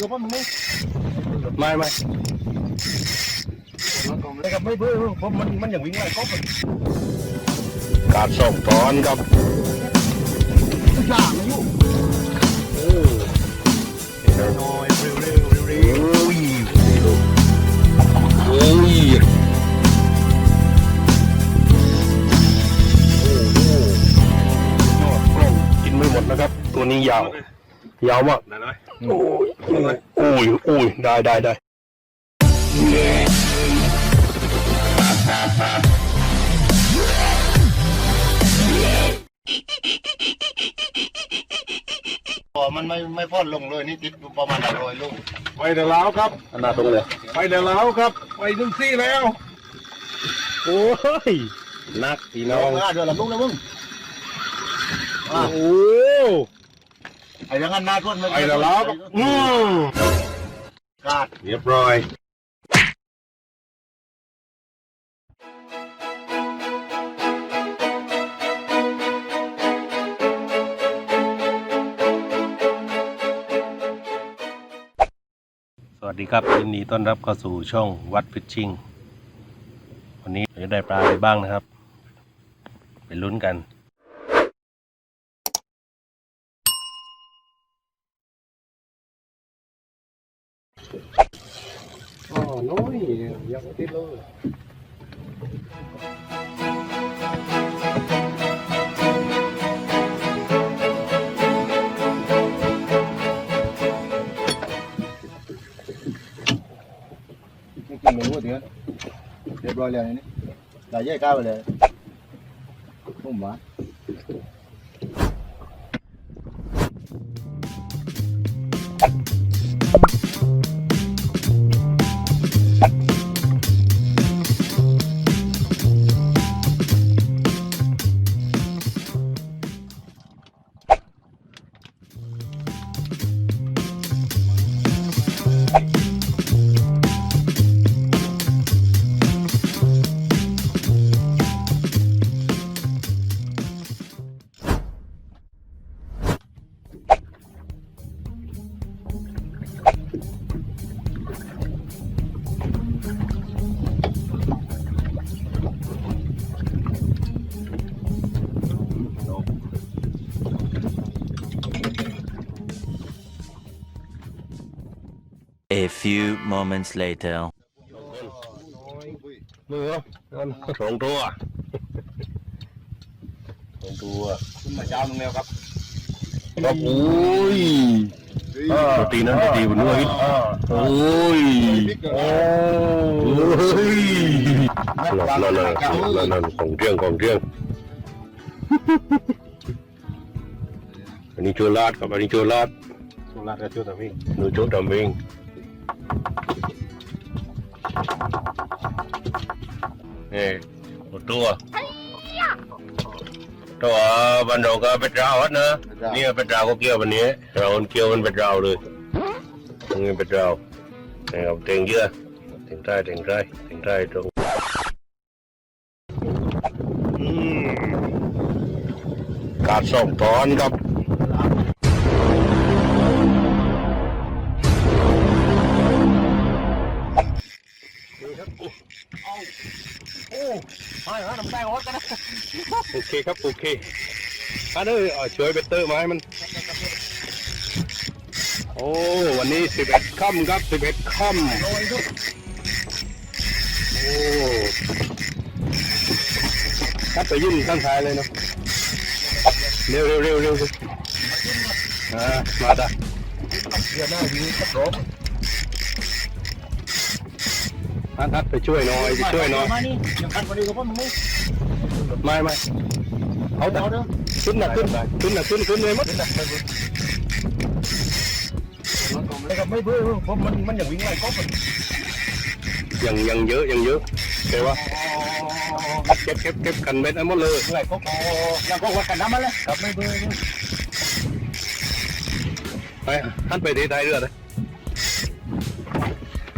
ตัวมันไม่ไม่ไม่แต่กับไม่เบื่อเพราะมันมันอย่างวิ่งไล่ก๊อฟมันการส่งตอนครับทุกอย่างอายุโอ้น้อยเร็วเร็วเร็วเร็วโอ้ยโอ้ยโอ้โหยอดกล้องกินไม่หมดนะครับ ตัวนี้ยาว ยาวมากได้ไหมโอ้ยโอ้ยโอ้ยได้ได้ได้พอมันไม่ไม่พ่นลงเลยนี่ติดประมาณร้อยลูกไปเดี๋ยวแล้วครับอันหน้าตรงเลยไปเดี๋ยวแล้วครับ ไปถึงซี่แล้ว โอ้ยนักพี่น้น้อองงอะเดี๋ยวละมึงนะมึงโอ้ ไอ้ยังงั้นนาพ่นไม่ไปเดี๋ยวแล้วครับอืมกาดเรียบร้อยสวัสดีครับยินดีต้อนรับเข้าสู่ช่องวัดฟิชชิงวันนี้เราจะได้ปลาอะไรบ้างนะครับ ไปลุ้นกัน อ๋อน้อยยังติดเลยไม่กินหมูเดี๋ย A few moments later. มือนั่นสองตัวสองตัวคุณมาเช้านึงแล้วครับครับโอ้ยตัวตีนั้นตัวตีบนด้วยโอ้ยโอ้ยนั่นนั่นนั่นนั่นของเรื่องของเรื่องอันนี้โจลาดครับอันนี้โจลาดสุราษฎร์กับจุดพี่หนูโจดำเอง นี่ตัวตัวบันโดก็เป็นราวนะนี่เป็นราวก็เกี่ยววันนี้เราเกี่ยวมันเป็นราวเลยตรงนี้เป็นราวนะครับเต็งเยอะเต็งใต้เต็งใต้เต็งใต้ตรงอืมการส่งตอนครับ น้ำแป้งรถกันนะโอเคครับโอเคอันนี้เอาช่วยเบเตอร์มาให้มัน โอ้วันนี้สิบเอ็ดค่ำครับสิบเอ็ดค่ำโอ้ยทุกโอ้ครับไปยื่นข้างซ้ายเลยเนาะเร็วเร็วเร็วเร็วเร็วอ่ามาได้เดือนหน้าวีกระโดดทัดทัดไปช่วยหน่อยไปช่วยหน่อยมานี่ยังกันพอดีกับพ่อมึงไม่ไม่ไม่เอาแต่เอาเด้อขึ้นนะขึ้นขึ้นนะขึ้นขึ้นเลยมั้งแต่กับไม่เบื่อเพราะมันมันอย่างวิ่งไล่ก๊อฟมันยัง ยังเยอะยังเยอะแต่ว่าเก็บเก็บเก็บกันเม็ดเอาหมดเลยไล่ก๊อฟยังก็วัดกันน้ำมาเลยกับไม่เบื่อไป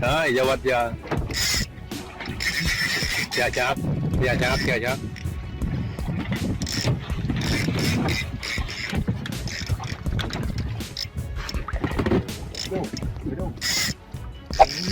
ท่า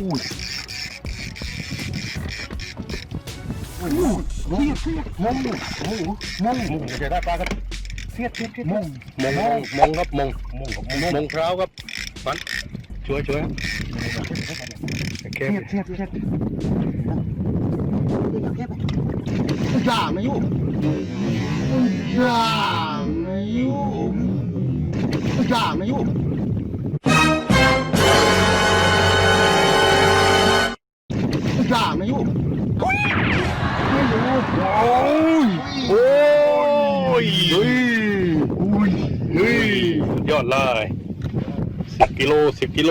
โอ้ยโอ้ยโอ้ยมงมงมงมงจะได้ปลาครับเสียดเสียดเสียดมงมงมงครับมงมงมงพร้าวครับฟันช่วยช่วยเสียดเสียดเสียดอย่ามายุ่งอย่ามายุ่งอย่ามายุ่ง กิโลสิบกิโล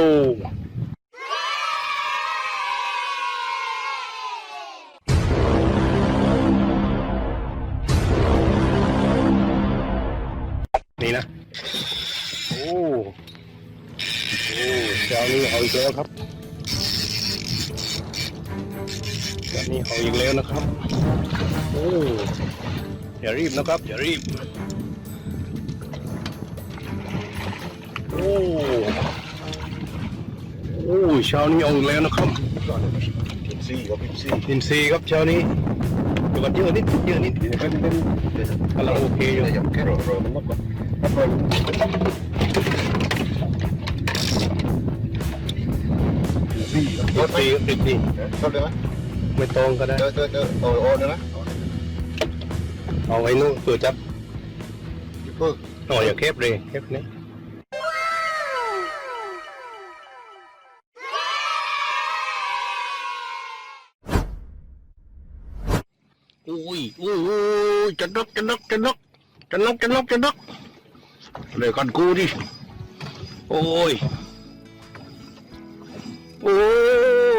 นี่นะ โอ้โอ้เจ้านี้เอาอีกแล้วครับเจ้านี้เอาอีกแล้วนะครับ โอ้อย่ารีบนะครับ อย่ารีบ โอ้โอ้เช้านี้เอาอีกแล้วนะครับพิมซี่กับพิมซี่อินซีย์ครับเช้านี้เดี๋ยวกันเยอะนิดเยอะนิดเดี๋ยวเป็นเป็นเดี๋ยวกำลังโอเคอยู่เดี๋ยวแค่รอรอมันลดก่อนแล้วก็อินซีครับอินซีย์อินซีชอบเลยไหมไม่ตรงก็ได้ เจอเจอเจอโอ้โอ้เนี่ยนะเอาไว้นู่นเปิดจับจิ๊บเพิ่ง อ๋ออย่าแคบเลยแคบนี้ อุ้ยอุ้ยอุ้ยจะนกจะนกจะนกจะนกจะนกจะนกเดี๋ยวกันกูดิโอ้ยโอ้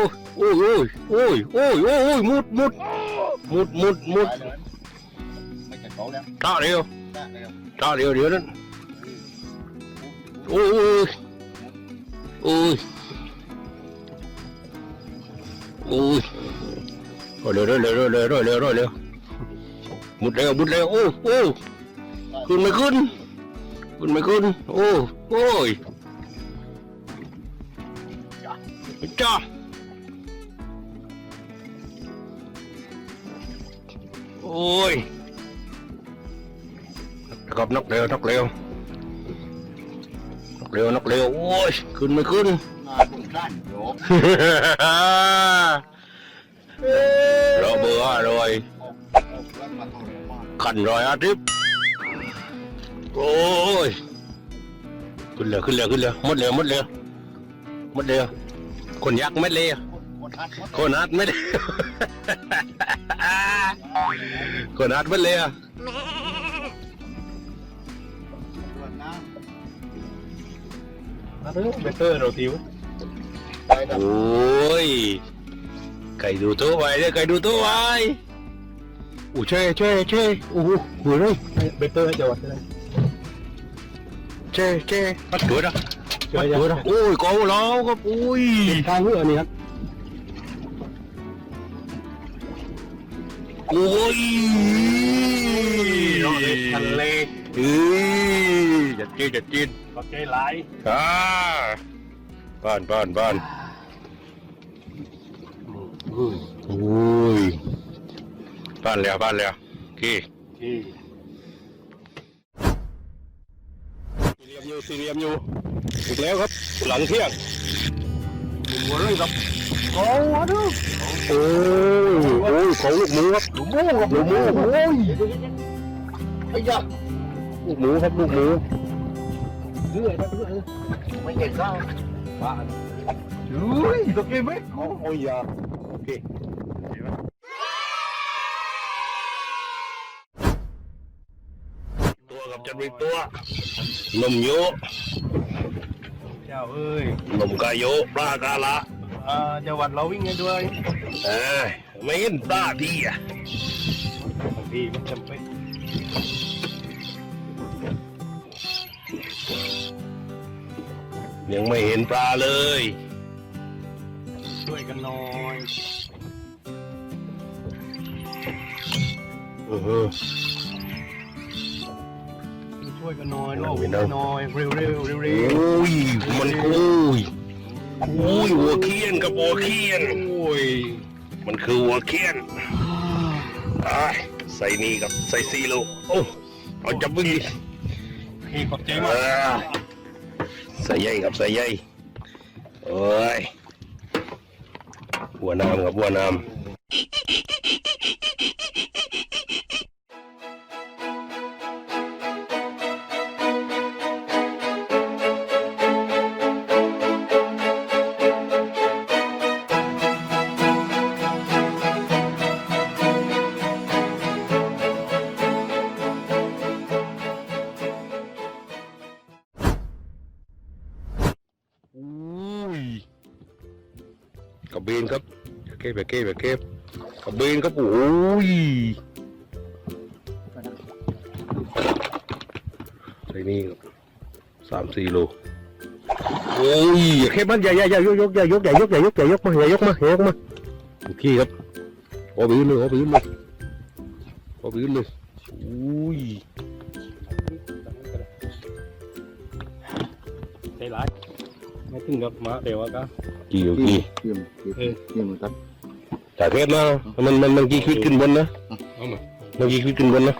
ยโอ้ยโอ้ยโอ้ยโอ้ยโอ้ย หมดเร็วหมดเร็วโอ้โอ้ขึ้นไม่ขึ้นขึ้นไม่ขึ้นโอ้โอ้ยจ้าโอ้ยกับนกเร็วนกเร็วนกเร็วนกเร็วโอ้ยขึ้นไม่ขึ้นเราเบื่อเลย ขันรอยอาทิตย์โอ้ย ขึ้นเลยขึ้นเลยขึ้นเลยหมดเลยหมดเลยหมดเลยคนยักษ์ไม่เลยคนนัดไม่เลยคนนัดไม่เลยเรื่องเบเตอร์โรติวโอ้ย ใครดูตัวไปเด้อใครดูตัวไป ủa chê chê chê. Ủa ủa đây. Better hay chờ đây. Chê chê. Bắt cửa ra bắt cửa ra ui có nó có ui. Thang ngựa này anh ôi. Nó thành lê ừ giật kia giật kia có chơi lại. À. Vần vần vần ui. บใจหลายอ่าบ้านบ้านบ้านโอ้ยบ้านแล้วบ้านแล้วโอเคที่สี่เหลี่ยมอยู่สี่เหลี่ยมอยู่อีกแล้วครับ หลังเที่ยงหัวเลยครับโอ้โหดูโอ้ยโอ้ยของลูกหมูครับลูกมูกับลูกหมูโอ้ยไอ้ยักษ์ลูกหมูครับลูกหมูเรื่อยนะเรื่อยไม่เห็นข้าวบ้านอุ้ยตกใจไหมโอ้ยยาโอเค กับจันวิกตัวนมโยเจ้าเอ้ยนมกาโยปลากาละอ่าจังหวัดเราวิ่งกันด้วยเอ้ยไม่เห็นปลาพี่อะบางทีมันจำเป็นยังไม่เห็นปลาเลย ช่วยกันหน่อยเออช่ วยกันหน่อยโลกไม่นั่งหน่อยเร็วเร็วเร็วเร็วโอ้ยมันโอ้ยโอ้ยวัวเคียนกับวัวเคียนโอ้ยมันคือวัวเคียนอ่าใส่นี่กับใส่ซีโลโอ้เอาจับมือพี่ขอบใจเอมากอใส่ใยครับใส่ใยโอ้ยบัวน้ำครับบัวน้ำ กระเบนครับอเก็บเก็บเก็บกระเบนครับโอ้ยใส่นี่ครับสามสี่โลโอ้ยอย่าเก็บมันอย่าอย่าอย่ยกยกอย่ยกอย่ยกอย่ยกอย่ยกมาอย่ยกมาอย่ยกมาโอเคครับโอ้ไปยืนเลยโอ้ไปยืนเลยโอ้ไปยืนเลยอุ้ยใช่ร้าย ไม่ถึงกับมาเดี๋ยวก็ กี่อยู่กี่เยี่ยมเยี่ยมเยี่ยมครับจ่ายเพชรนะมันมันมันกี่คลิดขึ้นบนนะเอามามันกี่คลิดขึ้นบนนะ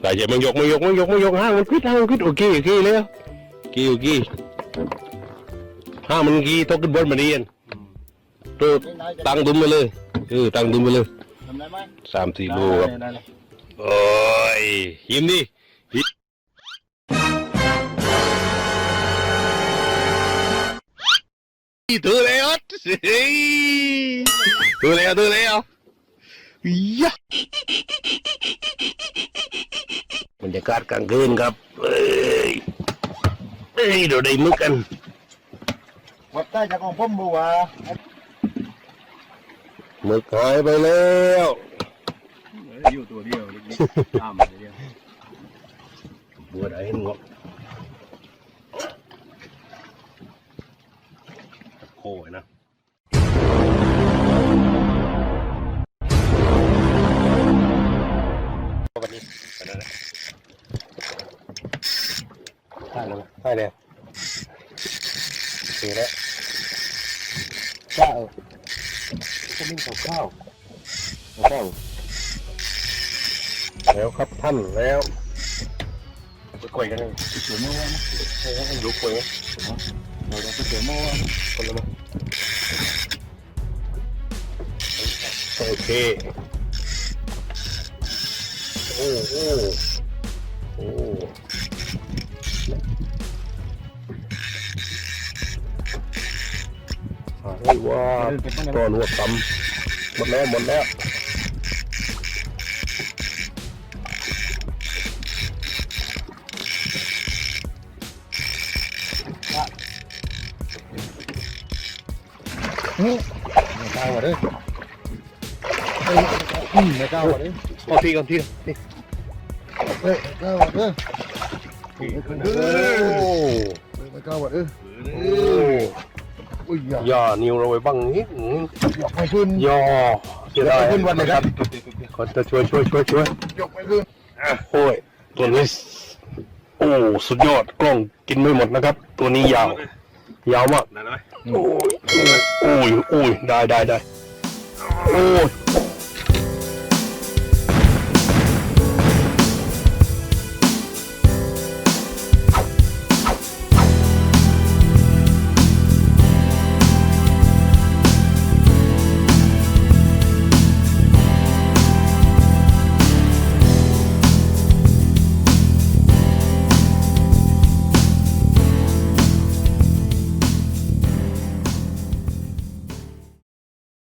แต่อย่ามันยกมันยกมันยกมันยกห้างมันคลิดห้างมันคลิดโอเคโอเคเลยกี่โอเคห้างมันกี่ตกขึ้นบนมาเรียนตัวตั้งดุมไปเลยเออตั้งดุมไปเลยทำได้ไหมสามสี่โลครับได้เลยโอ้ยยิ้มดิ ยิ้มถือแล้วเฮ้ยถือแล้วถือแล้วยะบรรยากาศกลางคืนครับเอ้ยเอ้ยเดี๋ยวได้มึกกันวัดใต้จากของผมบัวมึกหายไปแล้วอยู่ตัวเดียวเล็กๆตามเดียวบัวได้เห็นงบโช่แล้วใช่แล้วเสร็จแล้วข้าวก็นึ่งข้าวข้าวข้าวแล้วครับท่านแล้วไปกล้วยกันเลยเสือโม่นะดูกล้วยเราจะเสือโม่คนละมั้ยโอเค โอ้โอ้โอ้ เฮ้ยว่าตอนหัวตำหมดแล้วหมดแล้วไม่กล้าว่ะเด้อไม่ก้าวเลยเอาทีก่อนทีนี่เฮ้ยก้าวเออโอ้ไม่ก้าวเออ อ้อุ้ยอย่าย่านิ้วเราไว้บ้างนิดหนึ่งยกไม่ขึ้น ย่อเสียดายขึ้นวันไหนครับ คนจะช่วยช่วยช่วยช่วยยกไม่ขึ้นโอ้ยตัวนี้โอ้สุดยอดกล้องกินไม่หมดนะครับ ตัวนี้ยาวยาวมากได้ไหมโอ้ยโอ้ยโอ้ยได้ได้ได้โอ้ย